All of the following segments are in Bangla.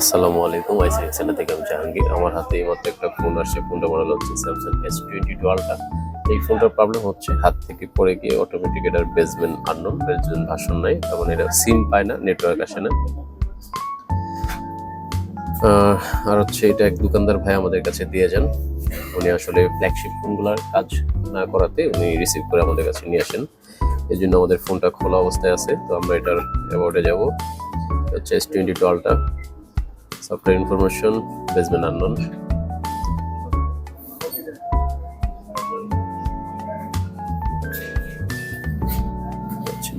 আসসালামু আলাইকুম আইসি সেন্টার থেকে আমি জাহাঙ্গীর। আমার হাতে এই মাত্র একটা ফোন আসছে ফোনটা মডেল হচ্ছে Samsung S twenty two. Ultra এই ফোনটার প্রবলেম হচ্ছে, হাত থেকে পড়ে গিয়ে অটোমেটিক এটার বেসমেন্ট আননোন বেসমেন্ট ভাষণ নাই তখন এটা সিম পায় না নেটওয়ার্ক আসে না। আর হচ্ছে এটা এক দোকানদার ভাই আমাদের কাছে দিয়ে যান। উনি আসলে ফ্ল্যাগশিপ ফোনগুলোর কাজ না করাতে উনি রিসিভ করে আমাদের কাছে নিয়ে আসেন। এই জন্য আমাদের ফোনটা খোলা অবস্থায় আছে, তো আমরা এটার অ্যাবাউটে যাব। হচ্ছে S twenty two. Ultra software information baseband unknown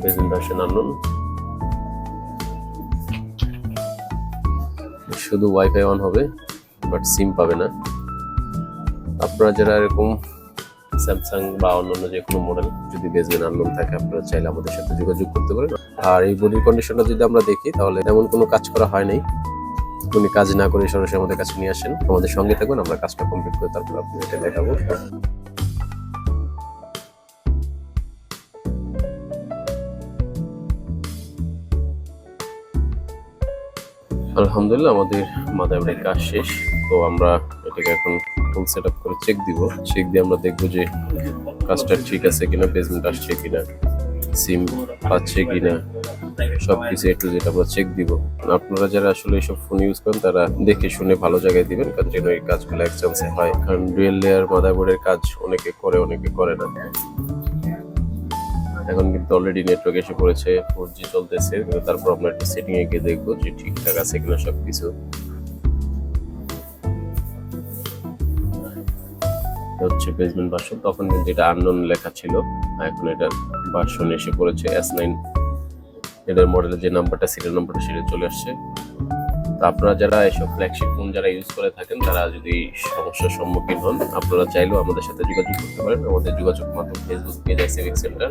baseband শুধু ওয়াইফাই অন হবে বাট সিম পাবে না। আপনারা যারা এরকম স্যামসাং বা অন্যান্য যে কোনো মডেল যদি বেসমেন্ট আনলোন থাকে, আপনারা চাইলে আমাদের সাথে যোগাযোগ করতে পারেন। আর এই বডির কন্ডিশনটা যদি আমরা দেখি, তাহলে তেমন কোনো কাজ করা হয় নাই। উনি কাজ না করে সরাসরি আমাদের কাছে নিয়ে আসেন। আমাদের সঙ্গে থাকবেন আমরা কাজটা কমপ্লিট করে তারপর আপনি দেখাবো। আলহামদুলিল্লাহ, আমাদের মাদারবাড়ির কাজ শেষ। তো আমরা এটাকে এখন ফুল সেট করে চেক দিব। চেক দিয়ে আমরা দেখব যে কাজটা ঠিক আছে কিনা বেসমেন্ট আসছে কিনা। সিম পাচ্ছে কিনা সব কিছু একটু যেটা আমরা চেক দিব। আপনারা যারা আসলে এইসব ফোন ইউজ করেন, তারা দেখে শুনে ভালো জায়গায় দিবেন, কারণ যেন এই কাজগুলো এক চান্সে হয়। কারণ ডুয়েল লেয়ার মাদারবোর্ডের কাজ অনেকে করে অনেকে করে না। এখন কিন্তু অলরেডি নেটওয়ার্ক এসে পড়েছে ফোর জি চলতেছে, কিন্তু তারপর আমরা একটা সেটিং এ গিয়ে দেখব যে ঠিকঠাক আছে কিনা সবকিছু। এটা হচ্ছে বেসমেন্ট ভার্সন তখন কিন্তু এটা আননোন লেখা ছিল। এখন এটা ভার্সন এসে পড়েছে এস নাইন এটার মডেলের যে নাম্বারটা সিরিয়াল নাম্বারটা সেটা চলে আসছে। তো আপনারা যারা এসব ফ্ল্যাগশিপ ফোন যারা ইউজ করে থাকেন, তারা যদি সমস্যার সম্মুখীন হন, আপনারা চাইলেও আমাদের সাথে যোগাযোগ করতে পারেন। আমাদের যোগাযোগ মাধ্যম ফেসবুক পেজ সিভিক সেন্টার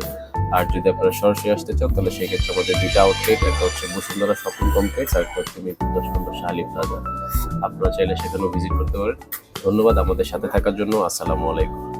আর যদি আপনারা সরাসরি আসতে চান, তাহলে সেই ক্ষেত্রে আমাদের দুইটা আউটলেট একটা হচ্ছে বসুন্ধরা শপিং কমপ্লেক্স আর একটা হচ্ছে মিরপুর দশ নম্বর শাহালি আপনারা চাইলে সেখানেও ভিজিট করতে পারেন। ধন্যবাদ আমাদের সাথে থাকার জন্য। আসসালামু আলাইকুম।